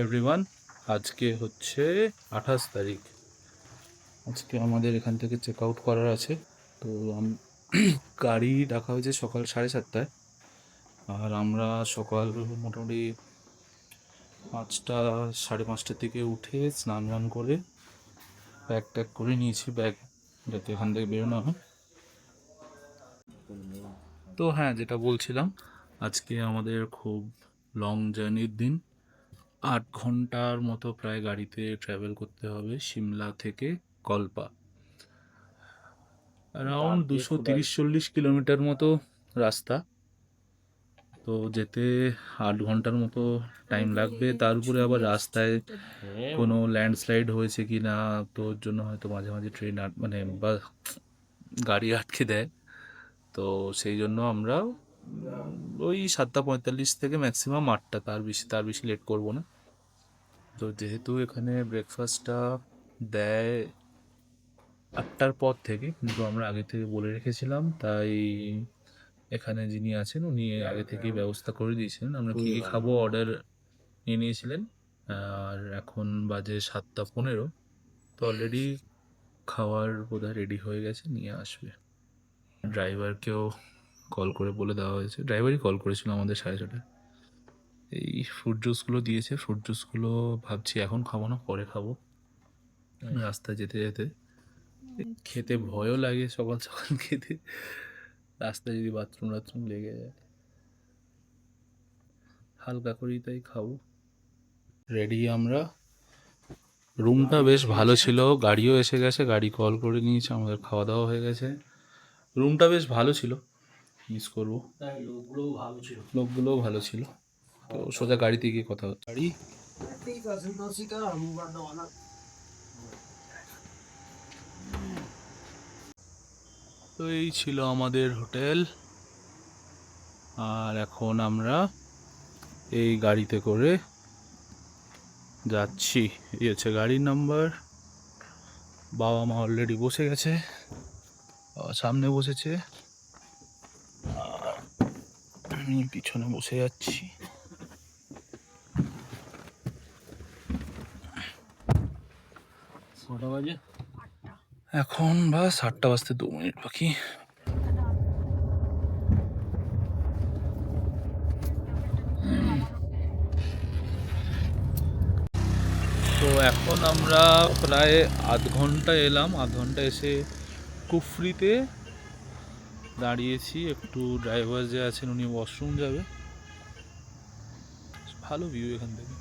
Everyone আজকে হচ্ছে আঠাশ তারিখ। আজকে আমাদের এখান থেকে চেক আউট করার আছে। তো গাড়ি ডাকা হয়েছে সকাল সাড়ে সাতটায়। আর আমরা সকাল মোটামুটি পাঁচটা, সাড়ে পাঁচটার থেকে উঠে স্নান টান করে ব্যাগ ট্যাগ করে নিয়েছি ব্যাগ যাতে এখান থেকে বেরোনো হয়। তো হ্যাঁ যেটা বলছিলাম, আজকে আমাদের খুব লং জার্নির দিন। আট ঘণ্টার মতো প্রায় গাড়িতে ট্রাভেল করতে হবে সিমলা থেকে কল্পা। অ্যারাউন্ড দুশো তিরিশ চল্লিশ কিলোমিটার মতো রাস্তা। তো যেতে আট ঘণ্টার মতো টাইম লাগবে। তার উপরে আবার রাস্তায় কোনো ল্যান্ডস্লাইড হয়েছে কি না তো ওর জন্য হয়তো মাঝে মাঝে ট্রেন মানে বা গাড়ি আটকে দেয়। তো সেই জন্য আমরা ওই সাতটা পঁয়তাল্লিশ থেকে ম্যাক্সিমাম আটটা, তার বেশি তার বেশি লেট করব না। তো যেহেতু এখানে ব্রেকফাস্টটা দেয় আটটার পর থেকে, কিন্তু আমরা আগে থেকে বলে রেখেছিলাম, তাই এখানে যিনি আছেন, উনি আগে থেকেই ব্যবস্থা করে দিয়েছিলেন। আমরা কী কী খাব অর্ডার নিয়ে নিয়েছিলেন, আর এখন বাজে সাতটা পনেরো, তো অলরেডি খাওয়ার বোধহয় রেডি হয়ে গেছে, নিয়ে আসবে। ড্রাইভারকেও কল করে বলে দেওয়া হয়েছে। ড্রাইভারই কল করেছিল আমাদের সাড়ে ছটায়। এই ফ্রুট জুসগুলো দিয়েছে। ফ্রুট জুসগুলো ভাবছি এখন খাব না, পরে খাব। রাস্তায় যেতে যেতে। খেতে ভয়ও লাগে সকাল সকাল খেতে। রাস্তায় যদি বাথরুম টাথরুম লেগে যায়। হালকা করেই তাই খাব। রেডি আমরা। রুমটা বেশ ভালো ছিল। গাড়িও এসে গেছে। গাড়ি কল করে নিয়েছে। আমাদের খাওয়া দাওয়া হয়ে গেছে। রুমটা বেশ ভালো ছিল। মিস করব। লোকগুলো ভালো ছিল। লোকগুলোও ভালো ছিল। তো সোজা গাড়িতে গিয়ে কথা হচ্ছে। গাড়ি? ঠিক আছে দশিকা তো এই ছিল আমাদের হোটেল। আর এখন আমরা এই গাড়িতে করে যাচ্ছি। এই হচ্ছে গাড়ির নাম্বার। বাবা মা অলরেডি বসে গেছে। সামনে বসেছে। আমি পিছনে বসে যাচ্ছি বাজে? এখন বাস আটটা বাজতে দু মিনিট বাকি। তো এখন আমরা প্রায় আধ ঘণ্টা এলাম। আধ ঘণ্টা এসে কুফরিতে দাঁড়িয়েছি একটু ড্রাইভার যে আছেন উনি ওয়াশরুম যাবে। ভালো ভিউ এখান থেকে।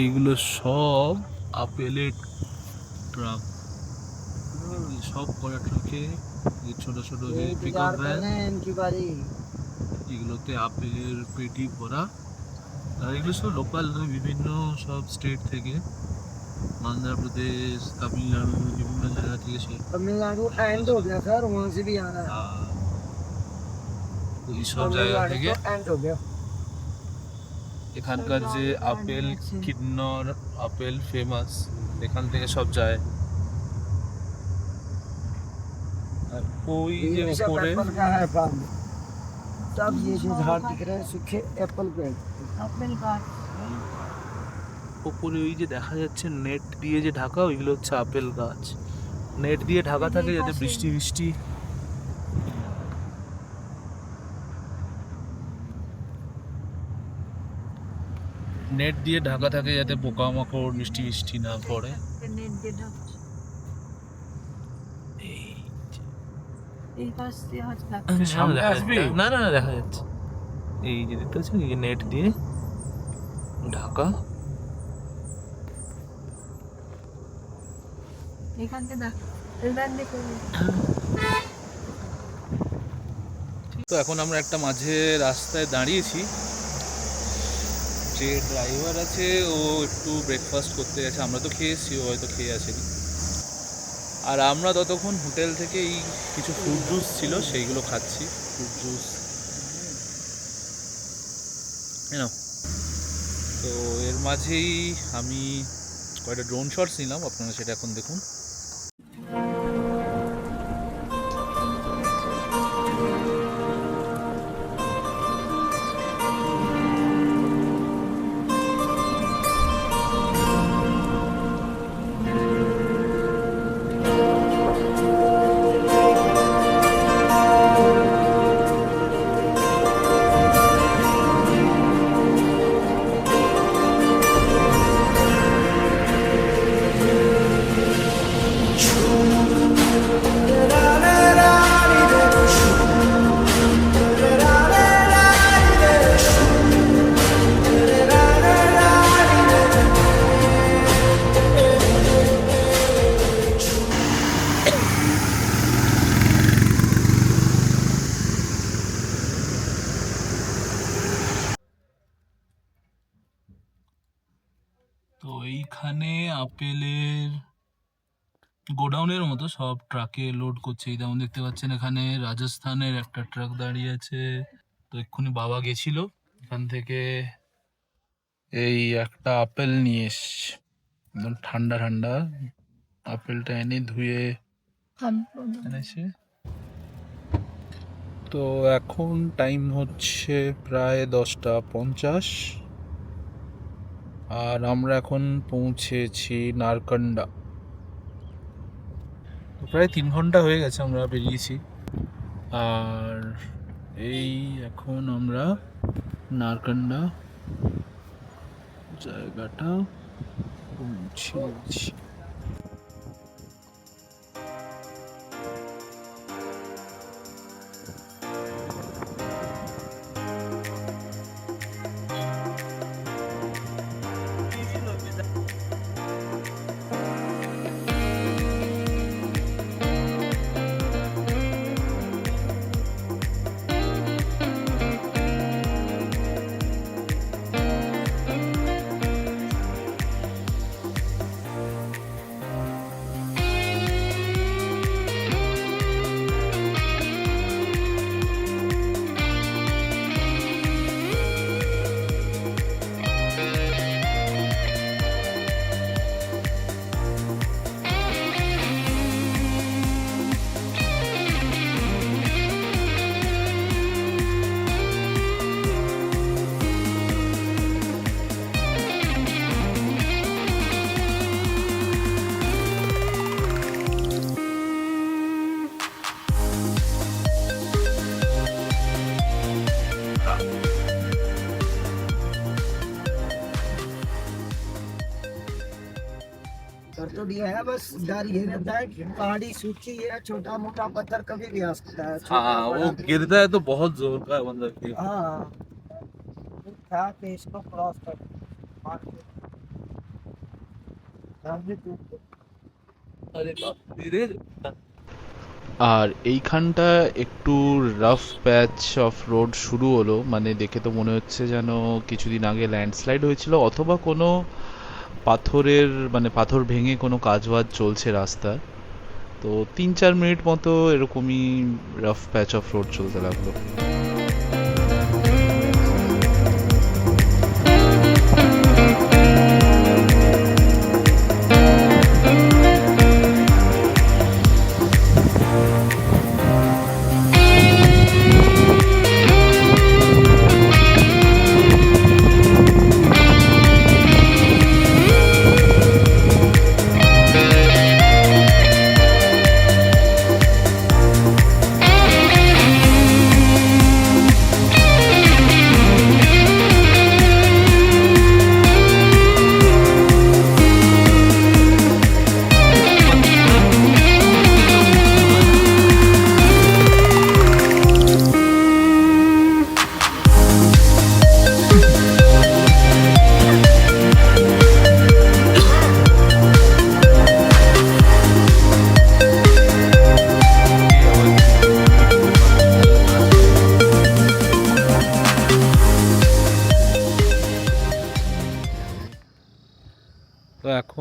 এইগুলো সব আপেলের ট্রাক সব কটা ট্রাকে ছোট ছোট যে পিক ভ্যান এগুলোতে আপেলের পেটি ভরা। আর এগুলো সব লোকাল বিভিন্ন সব স্টেট থেকে অন্ধ্রপ্রদেশ তামিলনাড়ু বিভিন্ন জায়গা থেকে সে तमिलनाडु एंड हो गया सर वहाँ से भी आना है আহ, এই সব জায়গা तमिलनाडु থেকে तो एंड हो गया এখানকার যে আপেল কিন্নর আপেল ফেমাস এখান থেকে সব যায় আর ওই যে ये सब উপরে एप्पल का है फार्म सब ये जो झाड़ दिख रहे हैं सूखे एप्पल पेड़ উপরে ওই যে দেখা যাচ্ছে নেট দিয়ে যে ঢাকা ওইগুলো হচ্ছে আপেল গাছ। নেট দিয়ে ঢাকা থাকে যাতে বৃষ্টি বৃষ্টি নেট দিয়ে ঢাকা থাকে যাতে পোকামাকড় মিষ্টি মিষ্টি না পড়ে। এই সামনে দেখা যাচ্ছে। না না না দেখা যাচ্ছে। এই যে দেখতে পাচ্ছেন এই নেট দিয়ে ঢাকা। তো এখন আমরা একটা মাঝে রাস্তায় দাঁড়িয়েছি। যে ড্রাইভার আছে ও একটু ব্রেকফাস্ট করতে গেছে। আমরা তো খেয়ে এসেছি ও হয়তো খেয়ে আসেনি। আর আমরা ততক্ষণ হোটেল থেকে এই কিছু ফ্রুট জুস ছিল সেইগুলো খাচ্ছি। ফ্রুট জুস তো এর মাঝেই আমি কয়েকটা ড্রোন শটস নিলাম আপনারা সেটা এখন দেখুন। গোডাউনের মতো সব ট্রাকে লোড করছে। এই যেমন দেখতে পাচ্ছেন এখানে রাজস্থানের একটা ট্রাক দাঁড়িয়ে আছে। তো এক্ষুনি বাবা গেছিল। এখান থেকে এই একটা আপেল নিয়ে এসছে একদম ঠান্ডা ঠান্ডা আপেলটা এনে ধুয়ে এনেছে তো এখন টাইম হচ্ছে প্রায় দশটা পঞ্চাশ। আর আমরা এখন পৌঁছেছি নারকন্ডা। প্রায় তিন ঘণ্টা হয়ে গেছে আমরা বেরিয়েছি। আর এই এখন আমরা নারকান্ডা জায়গাটা পৌঁছেছি बस डर ये रहता है कि पहाड़ी सूखी है छोटा मोटा पत्थर कभी भी आ सकता है छोटा हाँ वो बड़ा। गिरता है तो बहुत जोर का मतलब कि हाँ था कि इसको क्रॉस कर मार के। सामने टूट गया। धीरे আর এইখানটা একটু রাফ প্যাচ অফ রোড শুরু হলো মানে দেখে তো মনে হচ্ছে যেন কিছুদিন আগে ল্যান্ডস্লাইড হয়েছিল অথবা কোনো পাথরের মানে পাথর ভেঙে কোনো কাজ বাজ চলছে রাস্তার তো তিন চার মিনিট মতো এরকমই রাফ প্যাচ অফ রোড চলতে লাগল।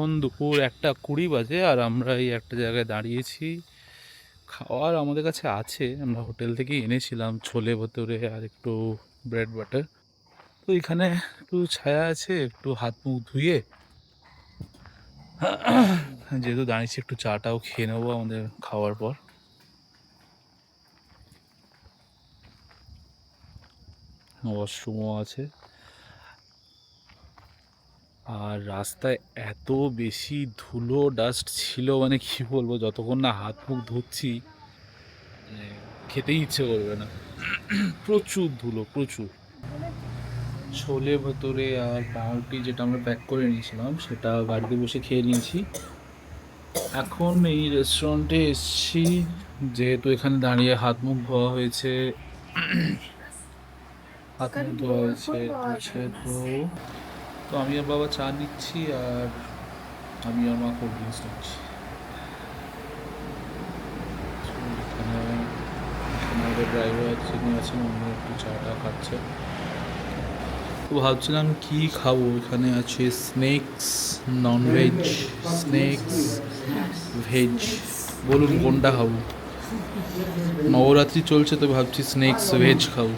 এখন দুপুর একটা কুড়ি বাজে আর আমরা এই একটা জায়গায় দাঁড়িয়েছি। খাওয়ার আমাদের কাছে আছে। আমরা হোটেল থেকে এনেছিলাম ছোলে ভেতরে আর একটু ব্রেড বাটার। তো এখানে একটু ছায়া আছে, একটু হাত মুখ ধুয়ে। যেহেতু দাঁড়িয়েছি, একটু চাটাও খেয়ে নেব আমাদের খাওয়ার পর। ওয়াশরুমও আছে। আর রাস্তায় এত বেশি ধুলো ডাস্ট ছিল মানে কি বলব, যতক্ষণ না হাত মুখ ধুচ্ছি মানে খেতেই ইচ্ছে করবে না। প্রচুর ধুলো, প্রচুর। ছোলে ভেতরে আর পাউরুটি যেটা আমরা প্যাক করে নিয়েছিলাম, সেটা গাড়িতে বসে খেয়ে নিয়েছি। এখন এই রেস্টুরেন্টে এসেছি, যেহেতু এখানে দাঁড়িয়ে হাত মুখ ধোয়া হয়েছে। হাত মুখ ধোয়া হয়েছে, তো তো আমি আর বাবা চা নিচ্ছি আর আমি আর মা কোল্ড ড্রিঙ্কস নিচ্ছি। আমাদের ড্রাইভার যিনি আছেন, উনি একটু চাটা খাচ্ছে। তো তো ভাবছিলাম কি খাব? এখানে আছে স্নেক্স ননভেজ স্নেক্স ভেজ বলুন কোনটা খাব? নবরাত্রি চলছে তো ভাবছি স্নেক্স ভেজ খাব।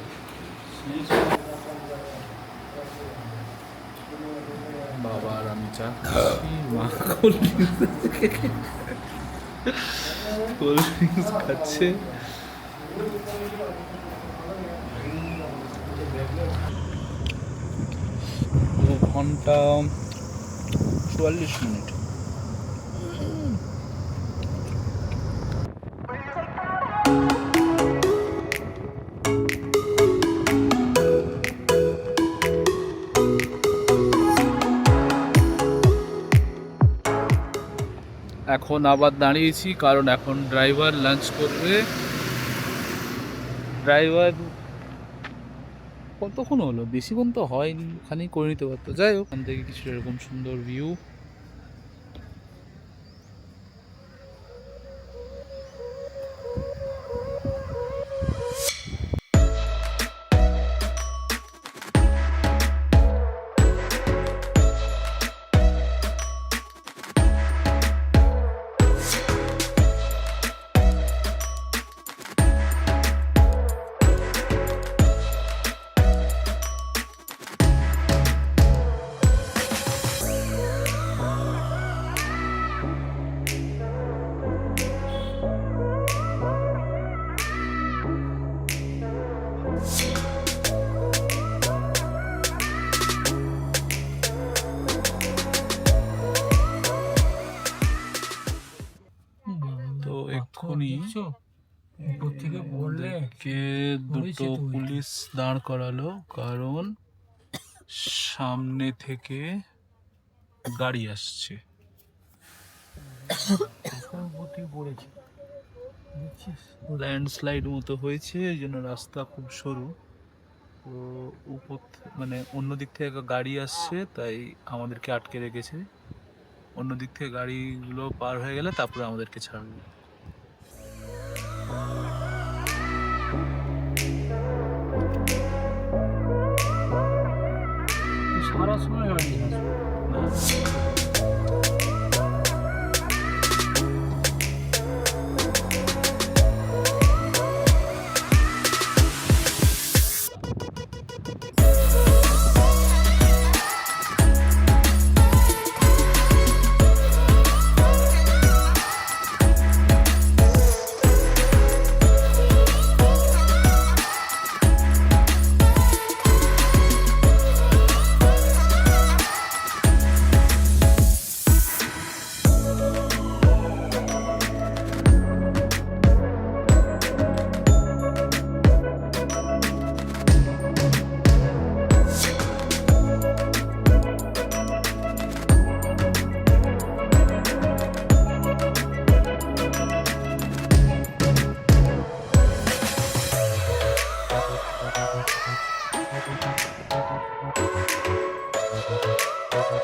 খাচ্ছি, মা দু ঘণ্টা চুয়াল্লিশ মিনিট। এখন আবার দাঁড়িয়েছি, কারণ এখন ড্রাইভার লাঞ্চ করবে। ড্রাইভার কতক্ষণ হলো? বেশিক্ষণ তো হয়নি, ওখানেই করে নিতে পারতো। যাই হোক ওখান থেকে কিছু এরকম সুন্দর ভিউ তো এক্ষুনি উপর থেকে পড়লে কে দুটো পুলিশ দাঁড় করালো কারণ সামনে থেকে গাড়ি আসছে। পড়েছে। ল্যান্ডস্লাইড মতো হয়েছে এই জন্য রাস্তা খুব সরু। তো উপর মানে অন্য দিক থেকে গাড়ি আসছে তাই আমাদেরকে আটকে রেখেছে। অন্য দিক থেকে গাড়িগুলো পার হয়ে গেলে তারপরে আমাদেরকে ছাড়বে।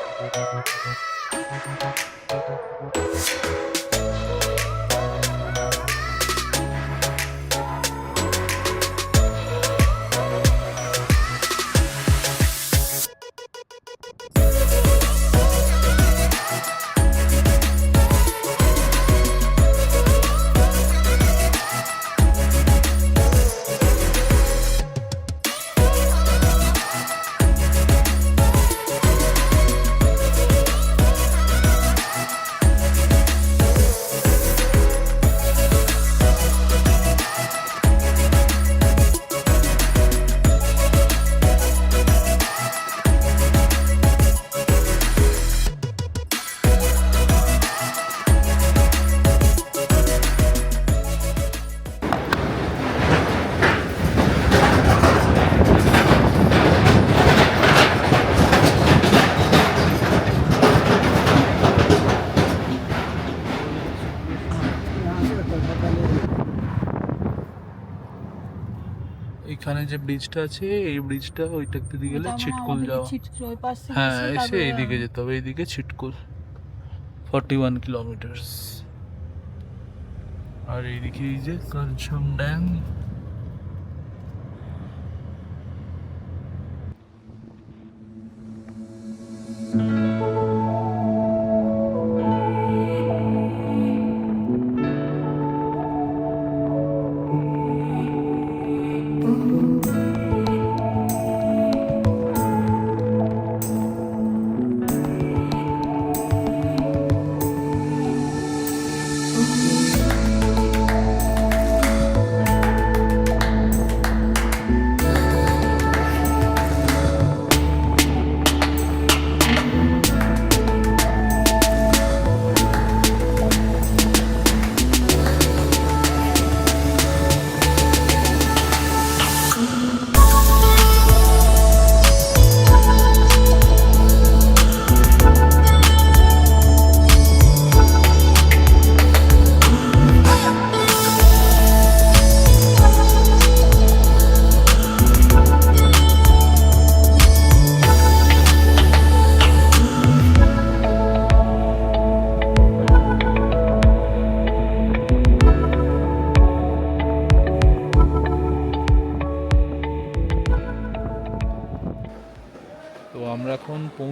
Música এখানে যে ব্রিজটা আছে এই ব্রিজটা ওইটাতে দিয়ে গেলে ছিটকুল যাওয়া। হ্যাঁ এসে এইদিকে যেতে হবে এইদিকে ছিটকুল। ফর্টি ওয়ান কিলোমিটার আর এইদিকে এই যে কাঞ্চন ড্যাম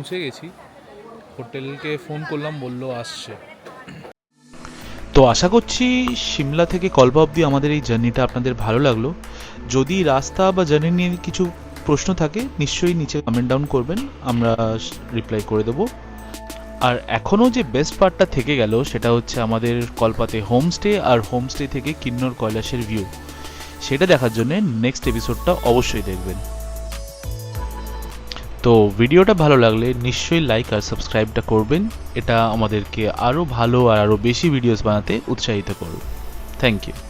পৌঁছে গেছি। হোটেলকে ফোন করলাম, বলল আসছে। তো আশা করছি সিমলা থেকে কলবা অবধি আমাদের এই জার্নিটা আপনাদের ভালো লাগল। যদি রাস্তা বা জার্নি নিয়ে কিছু প্রশ্ন থাকে, নিশ্চয়ই নিচে কমেন্ট ডাউন করবেন, আমরা রিপ্লাই করে দেবো। আর এখনও যে বেস্ট পার্টটা থেকে গেল, সেটা হচ্ছে আমাদের কলপাতে হোমস্টে আর হোমস্টে থেকে কিন্নর কৈলাসের ভিউ সেটা দেখার জন্য নেক্সট এপিসোডটা অবশ্যই দেখবেন। তো ভিডিওটা ভালো লাগলে নিশ্চয়ই লাইক আর সাবস্ক্রাইবটা করবেন। এটা আমাদেরকে আরও ভালো আর আরও বেশি ভিডিওস বানাতে উৎসাহিত করবে থ্যাংক ইউ